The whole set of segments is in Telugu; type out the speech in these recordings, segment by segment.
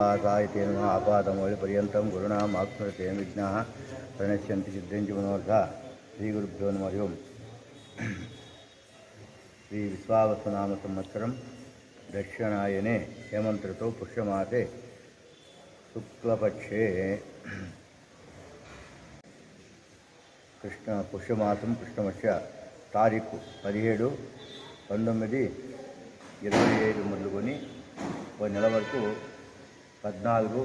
సాహిత్యేన ఆపాదమౌళి పర్యంతం గురుణామాత్మతే విఘ్నా ప్రణశ్యంతి సిద్ధించి మనోర్థ శ్రీ గురుభ్యో మరియు శ్రీ విశ్వావసనామ సంవత్సరం దక్షిణాయనే హేమంత్రితో పుష్యమాసే శుక్లపక్షే. కృష్ణ పుష్యమాసం కృష్ణపక్ష తారీఖు పదిహేడు పంతొమ్మిది ఇరవై ఐదు మొదలుకొని ఒక నెల వరకు పద్నాలుగు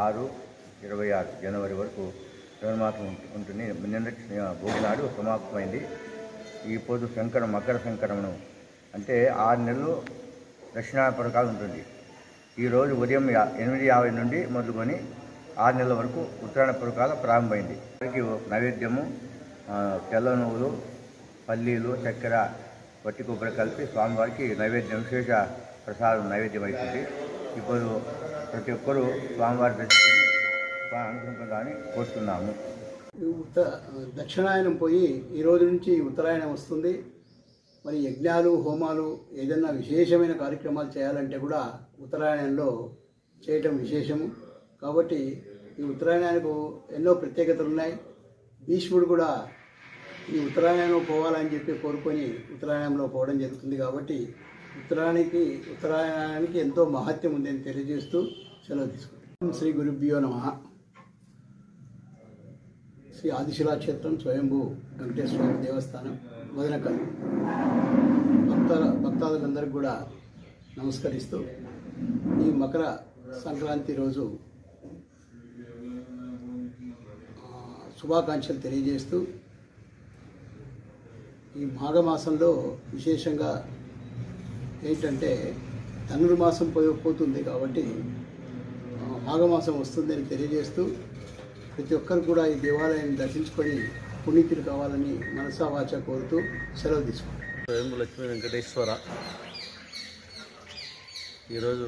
ఆరు ఇరవై ఆరు జనవరి వరకు జన్మాసం ఉంటుంది. నిన్న భోగినాడు సమాప్తమైంది. ఈ పొద్దు సంకరం మకర సంకరమును అంటే ఆరు నెలలు దక్షిణాయన కాలం ఉంటుంది ఈరోజు ఉదయం ఎనిమిది యాభై నుండి మొదలుకొని ఆరు నెలల వరకు ఉత్తరాయణ పురకాల ప్రారంభమైంది. వారికి నైవేద్యము తెల్ల నువ్వులు పల్లీలు చక్కెర వట్టి కొబ్బరి కలిపి స్వామివారికి నైవేద్యం విశేష ప్రసాదం నైవేద్యం అవుతుంది ఇప్పుడు ప్రతి ఒక్కరూ స్వామివారి దర్శించి అనుకుంటుందని కోరుతున్నాము. ఈ ఉత్త దక్షిణాయనం పోయి ఈ రోజు నుంచి ఉత్తరాయణం వస్తుంది. మరి యజ్ఞాలు హోమాలు ఏదైనా విశేషమైన కార్యక్రమాలు చేయాలంటే కూడా ఉత్తరాయణంలో చేయటం విశేషము. కాబట్టి ఈ ఉత్తరాయణానికి ఎన్నో ప్రత్యేకతలు ఉన్నాయి. భీష్ముడు కూడా ఈ ఉత్తరాయణంలో పోవాలని చెప్పి కోరుకొని ఉత్తరాయణంలో పోవడం జరుగుతుంది కాబట్టి ఉత్తరానికి ఉత్తరాయణానికి ఎంతో మహత్యం ఉందని తెలియజేస్తూ సెలవు తీసుకుంటాం శ్రీ గురుభ్యో నమ. శ్రీ ఆదిశిలా క్షేత్రం స్వయంభూ వెంకటేశ్వర దేవస్థానం మదనకల్ భక్త భక్తాదులందరికీ కూడా నమస్కరిస్తూ ఈ మకర సంక్రాంతి రోజు శుభాకాంక్షలు తెలియజేస్తూ ఈ మాఘమాసంలో విశేషంగా ఏంటంటే ధనుర్మాసం పోయి పోతుంది కాబట్టి మాఘమాసం వస్తుందని తెలియజేస్తూ ప్రతి ఒక్కరు కూడా ఈ దేవాలయాన్ని దర్శించుకొని పునీతులు కావాలని మనసావాచ కోరుతూ సెలవు తీసుకుంటాం స్వయంభు లక్ష్మీ వెంకటేశ్వర. ఈరోజు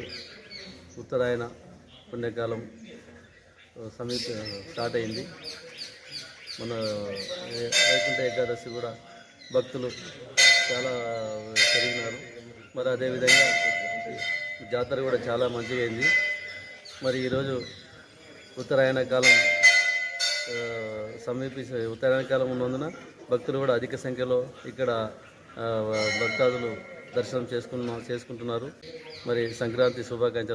ఉత్తరాయణ పుణ్యకాలం సమీప స్టార్ట్ అయింది. మన వైకుంఠ ఏకాదశి కూడా భక్తులు చాలా పెరిగినారు. మరి అదేవిధంగా జాతర కూడా చాలా మంచిగా అయింది. మరి ఈరోజు ఉత్తరాయణ కాలం సమీపించే ఉత్తరాయణ కాలం ఉన్నందున భక్తులు కూడా అధిక సంఖ్యలో ఇక్కడ ఆ, భక్తాదులు దర్శనం చేసుకున్న చేసుకుంటున్నారు. మరి సంక్రాంతి శుభాకాంక్షలు.